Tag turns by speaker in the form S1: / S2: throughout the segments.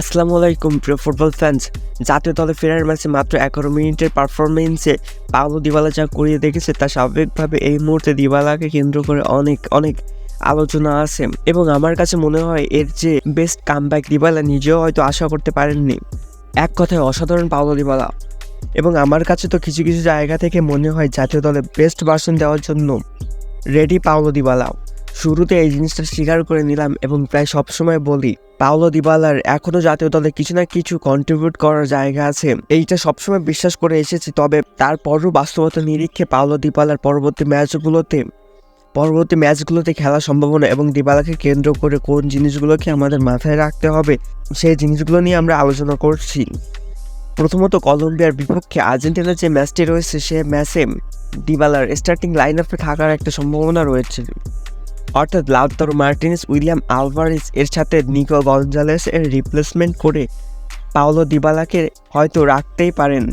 S1: আসসালামু আলাইকুম, প্রিয় ফুটবল ফ্যান্স জাতীয় দলে ফেরার ম্যাচে মাত্র এগারো মিনিটের পারফরমেন্সে পাওলো দিবালা যা করিয়ে দেখেছে, তা স্বাভাবিকভাবে এই মুহূর্তে দিবালাকে কেন্দ্র করে অনেক অনেক আলোচনা আছে। এবং আমার কাছে মনে হয় এর যে বেস্ট কামব্যাক দিবালা নিজেও হয়তো আশা করতে পারেননি। এক কথায় অসাধারণ পাওলো দিবালা। এবং আমার কাছে তো কিছু কিছু জায়গা থেকে মনে হয় জাতীয় দলে বেস্ট ভার্সন দেওয়ার জন্য রেডি পাওলো দিবালা। শুরুতে এই জিনিসটা স্বীকার করে নিলাম এবং প্রায় সবসময় বলি, পাওলো দিবালার এখনও জাতীয় দলে কিছু না কিছু কন্ট্রিবিউট করার জায়গা আছে। এইটা সবসময় বিশ্বাস করে এসেছি, তবে তারপরও বাস্তবতা নিরীক্ষে পাওলো দিবালার পরবর্তী ম্যাচগুলোতে পরবর্তী ম্যাচগুলোতে খেলার সম্ভাবনা এবং দিবালাকে কেন্দ্র করে কোন জিনিসগুলোকে আমাদের মাথায় রাখতে হবে, সেই জিনিসগুলো নিয়ে আমরা আলোচনা করছি। প্রথমত কলম্বিয়ার বিপক্ষে আর্জেন্টিনার যে ম্যাচটি রয়েছে, সে ম্যাচে দিবালার স্টার্টিং লাইন আপে থাকার একটা সম্ভাবনা রয়েছে। অর্থাৎ লাউতারো মার্টিনেস উইলিয়াম আলভারেজ এর সাথে নিকো গঞ্জালেস এর রিপ্লেসমেন্ট করে পাওলো দিবালাকে হয়তো রাখতেই পারেন।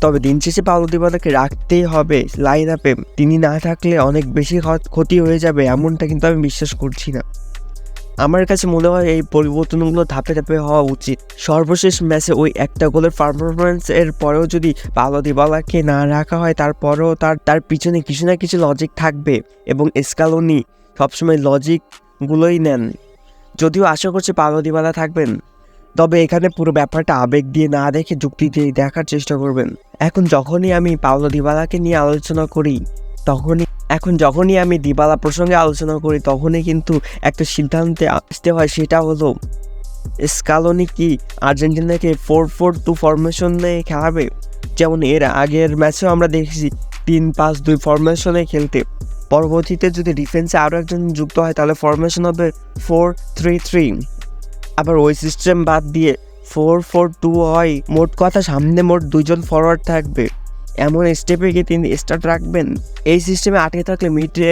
S1: তবে দিন শেষে পাওলো দিবালাকে রাখতেই হবে লাইন আপে। তিনি না থাকলে অনেক বেশি ক্ষতি হয়ে যাবে এমনটা কিন্তু আমি বিশ্বাস করছি না। আমার কাছে মনে হয় এই পরিবর্তনগুলো ধাপে ধাপে হওয়া উচিত। সর্বশেষ ম্যাচে ওই একটা গোলের পারফরমেন্স এর পরেও যদি পাওলো দিবালাকে না রাখা হয়, তারপরেও তার তার পিছনে কিছু না কিছু লজিক থাকবে এবং এসকালোনি সবসময় লজিকগুলোই নেন। যদিও আশা করছি পাওলো দিবালা থাকবেন, তবে এখানে পুরো ব্যাপারটা আবেগ দিয়ে না দেখে যুক্তি দিয়ে দেখার চেষ্টা করবেন। এখন যখনই আমি পাওলো দিবালাকে নিয়ে আলোচনা করি, তখনই এখন যখনই আমি দিবালা প্রসঙ্গে আলোচনা করি, তখনই কিন্তু একটা সিদ্ধান্তে আসতে হয়, সেটা হলো, স্কালোনি কি আর্জেন্টিনাকে ফোর ফোর টু ফরমেশনে খেলাবে? যেমন এর আগের ম্যাচেও আমরা দেখেছি তিন পাঁচ দুই ফরমেশনে খেলতে। পরবর্তীতে যদি ডিফেন্সে আরও একজন যুক্ত হয়, তাহলে ফরমেশন হবে ফোর থ্রি থ্রি আবার ওই সিস্টেম বাদ দিয়ে ফোর ফোর টু হয়, মোট কথা সামনে মোট দুজন ফরওয়ার্ড থাকবে। এমন স্টেপে গিয়ে তিনি স্টার্ট রাখবেন? এই সিস্টেমে আটকে থাকলে মিডে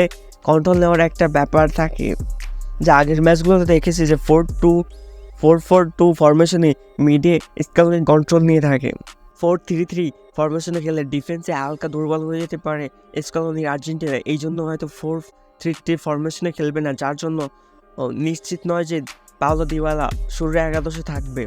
S1: কন্ট্রোল নেওয়ার একটা ব্যাপার থাকে। যা আগের ম্যাচগুলোতে দেখেছি যে four two four four two ফরমেশনে মিডে স্কাউলিং কন্ট্রোল নিয়ে থাকে। ফোর থ্রি থ্রি ফরমেশনে খেলে ডিফেন্সে হালকা দুর্বল হয়ে যেতে পারে স্কাউলিং আর্জেন্টিনা। এই জন্য হয়তো ফোর থ্রি থ্রি ফরমেশনে খেলবে না, যার জন্য নিশ্চিত নয় যে পাওলো দিওয়ালা সূর্য একাদশে থাকবে।